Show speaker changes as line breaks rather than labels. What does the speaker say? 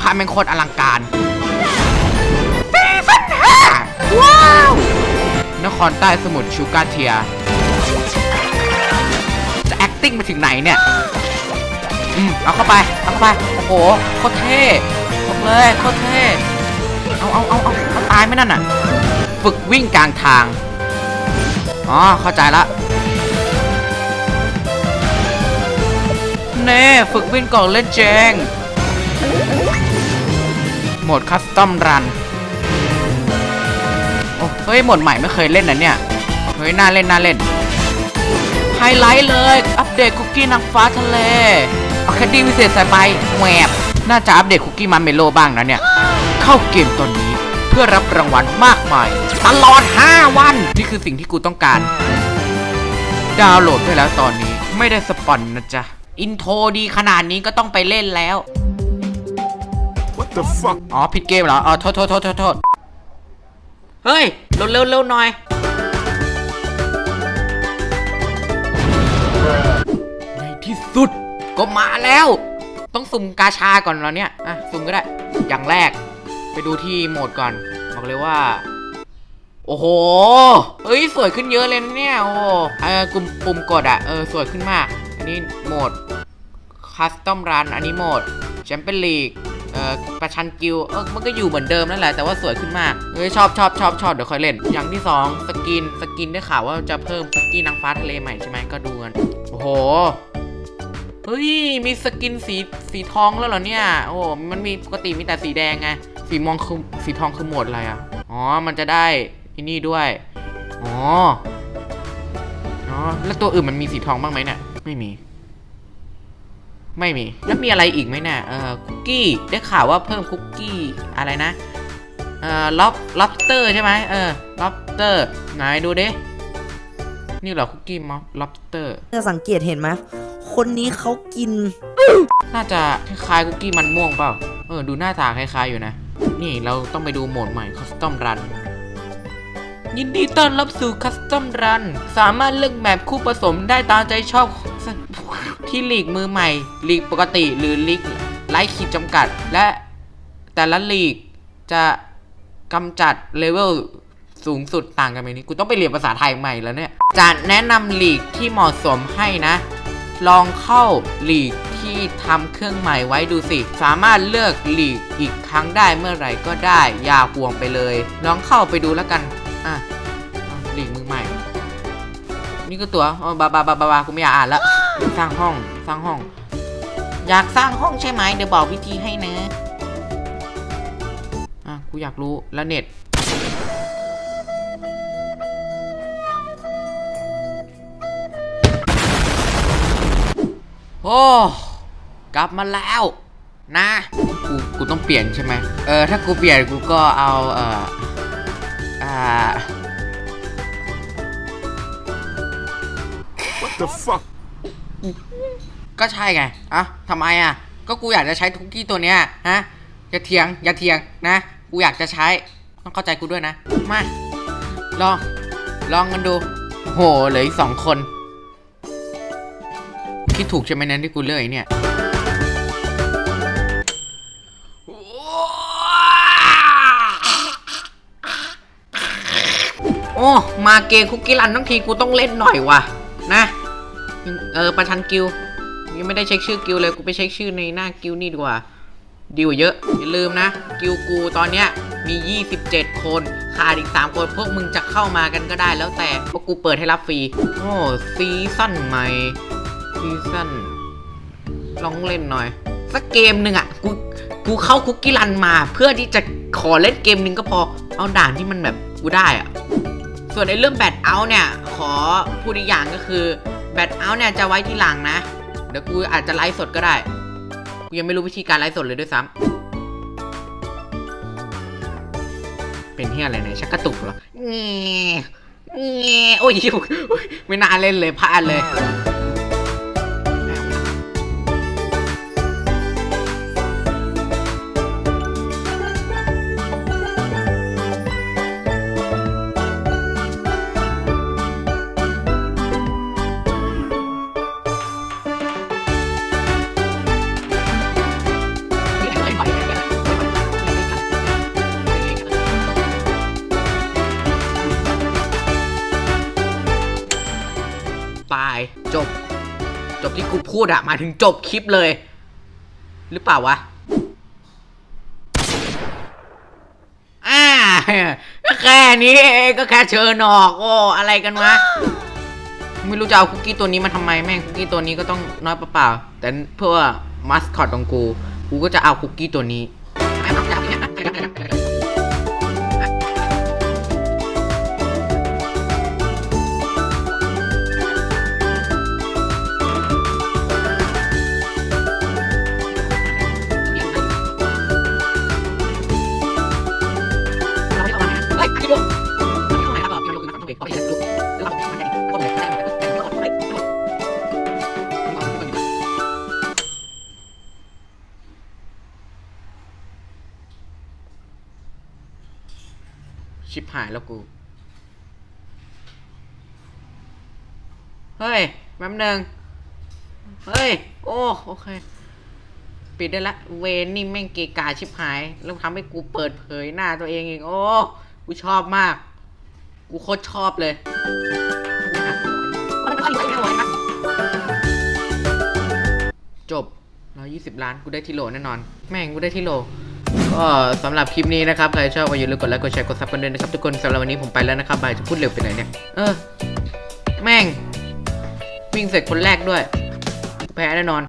ภาพแม่งโคตรอลังการซีซั่นห้าว้าว นครใต้สมุทรชูการเทีย จะ acting ไปถึงไหนเนี่ย อืม เอาเข้าไป เอาเข้าไป โอ้โห โคตรเท่บอกเลยโคตรเท่ เอาเอาเอาเอาเอาตายไหมนั่นน่ะ ฝึกวิ่งกลางทาง อ๋อ เข้าใจละเน่ฝึกวิ่งก่อนเล่นแจง โหมดคัสตอมรันโอ้เฮ้ยโหมดใหม่ไม่เคยเล่นนะเนี่ย เฮ้ย น่าเล่น น่าเล่น ไฮไลท์เลย อัปเดตคุกกี้นางฟ้าทะเลอาแคดดี้วิเศษใส่ไปแหวบน่าจะอัปเดตคุกกี้มันเมโลบ้างนะเนี่ย เข้าเกมตอนนี้เพื่อรับรางวัลมากมาย ตลอด 5 วัน นี่คือสิ่งที่กูต้องการ ดาวน์โหลดได้แล้วตอนนี้ไม่ได้สปอนนะจ๊ะ อินโทรดีขนาดนี้ก็ต้องไปเล่นแล้ว
What the fuck?
อ๋อผิดเกมเหรออ๋อโทษโทษโทษโทษโทษเฮ้ยเร็วเร็วเร็วหน่อย ในที่สุดก็มาแล้ว ต้องสุ่มกาชาก่อนแล้วเนี่ยอะสุ่มก็ได้ อย่างแรก ไปดูที่โหมดก่อน บอกเลยว่า โอ้โหเฮ้ยสวยขึ้นเยอะเลยนะเนี่ย โอ้เออกลุ่มปุ่มกดอะเออสวยขึ้นมาก อันนี้โหมดคัสตอมรันอันนี้โหมดแชมเปี้ยนลีก เออประชันกิลเออมันก็อยู่เหมือนเดิมนั่นแหละแต่ว่าสวยขึ้นมากเฮ้ยชอบชอบชอบชอบเดี๋ยวค่อยเล่น อย่างที่สองสกินสกินได้ข่าวว่าจะเพิ่มคุกกี้นางฟ้าทะเลใหม่ใช่ไหมก็ดูกันโอ้โหเฮ้ยมีสกินสีสีทองแล้วเหรอเนี่ยโอ้มันมีปกติมีแต่สีแดงไงสีมองคือสีทองคือหมดอะไรอะอ๋อมันจะได้ที่นี่ด้วยอ๋ออ๋อแล้วตัวอื่นมันมีสีทองบ้างไหมเนี่ยไม่มี ไม่มี แล้วมีอะไรอีกไหมเนี่ยเอ่อคุกกี้ได้ข่าวว่าเพิ่มคุกกี้อะไรนะเอ่อล็อบล็อบสเตอร์ใช่ไหมเออล็อบสเตอร์ไหนดูดินี่เหรอคุกกี้มอล็อบสเตอร์
จะสังเกตเห็นไหมคนนี้เขากิน
น่าจะคล้ายๆคุกกี้มันม่วงเปล่าเออดูหน้าตาคล้ายๆอยู่นะ นี่เราต้องไปดูโหมดใหม่ Custom Run ยินดีต้อนรับสู่ Custom Run สามารถเลือกแมปคู่ผสมได้ตามใจชอบที่ลีกมือใหม่ ลีกปกติหรือลีกไร้ขีดจำกัด และแต่ละลีกจะกำจัดเลเวลสูงสุดต่างกันไหมนี่กูต้องไปเรียนภาษาไทยใหม่แล้วเนี่ย จะแนะนำลีกที่เหมาะสมให้นะ ลองเข้าลีกที่ทำเครื่องใหม่ไว้ดูสิ สามารถเลือกลีกอีกครั้งได้เมื่อไหร่ก็ได้ อย่าห่วงไปเลย ลองเข้าไปดูแล้วกัน อะอะลีกมือใหม่ นี่ก็ตัวอ๋อบาบาบาบาบากูไม่อยากอ่านล้วสร้างห้องสร้างห้อง อยากสร้างห้องใช่ไหมเดี๋ยวบอกวิธีให้นะอะกูอยากรู้แล้วเน็ตโอ้กลับมาแล้วนะกูกูต้องเปลี่ยนใช่ไหมเออถ้ากูเปลี่ยนกูก็เอาเอ่อ อ่า
What the fuck?
ก็ใช่ไงอะทำไมอะ ก็กูอยากจะใช้คุกกี้ตัวเนี้ยฮะ อย่าเถียง อย่าเถียงนะ กูอยากจะใช้ ต้องเข้าใจกูด้วยนะ มา ลอง ลองกันดู โห เหลืออีกสองคน คิดถูกใช่ไหมนั้นที่กูเลือกไอ้เนี่ย มาเกมคุกกี้รันทั้งทีกูต้องเล่นหน่อยว่ะ นะ เออประชันกิลยังไม่ได้เช็คชื่อกิลเลยกูไปเช็คชื่อในหน้ากิลนี่ดีกว่าดีกว่าเยอะ อย่าลืมนะ กิลกูตอนเนี้ยมี 27 คนขาดอีก 3 คน พวกมึงจะเข้ามากันก็ได้แล้วแต่เพราะกูเปิดให้รับฟรี โอ้ซีซั่นใหม่ ซีซั่นลองเล่นหน่อย สักเกมหนึ่งอะ กูกูเข้าคุกกี้รันมา เพื่อที่จะขอเล่นเกมหนึ่งก็พอ เอาด่านที่มันแบบกูได้อะ ส่วนในเรื่องแบตเอาเนี่ย ขอพูดอีกอย่างก็คือแบตเอาเนี่ยจะไว้ที่หลังนะ เดี๋ยวกูอาจจะไลฟ์สดก็ได้ กูยังไม่รู้วิธีการไลฟ์สดเลยด้วยซ้ำเป็นเฮียอะไรเนี่ยชักกระตุกเหรอเงี้เงี้โอ้ยโอ้ยไม่น่าเล่นเลยพลาดเลย บที่กูพูดอะมาถึงจบคลิปเลย หรือเปล่าวะอ่าแค่นี้ก็แค่เชิญออกโอ้อะไรกันวะไม่รู้จะเอาคุกกี้ตัวนี้มาทำไมแม่งคุกกี้ตัวนี้ก็ต้องน้อยเปล่าๆแต่เพื่อมัสคอตของกู กูก็จะเอาคุกกี้ตัวนี้ ชิบหายแล้วกู เฮ้ยแป๊บนึงเฮ้ย โอ้โอเค ปิดได้ละ เวนนี่แม่งเกกาชิบหาย แล้วทำให้กูเปิดเผยหน้าตัวเองเอีกโอ้กูชอบมาก กูโคตรชอบเลยจบ120 ล้าน กูได้ที่โหลแน่นอน แม่งกูได้ที่โหล ก็สำหรับคลิปนี้นะครับ ใครชอบก็อย่าลืมกดไลค์กดแชร์กดซับกันด้วยนะครับ ทุกคนสำหรับวันนี้ผมไปแล้วนะครับบายจะพูดเร็วไปไหนเนี่ย เออ แม่ง วิ่งเสร็จคนแรกด้วย แพ้แน่นอน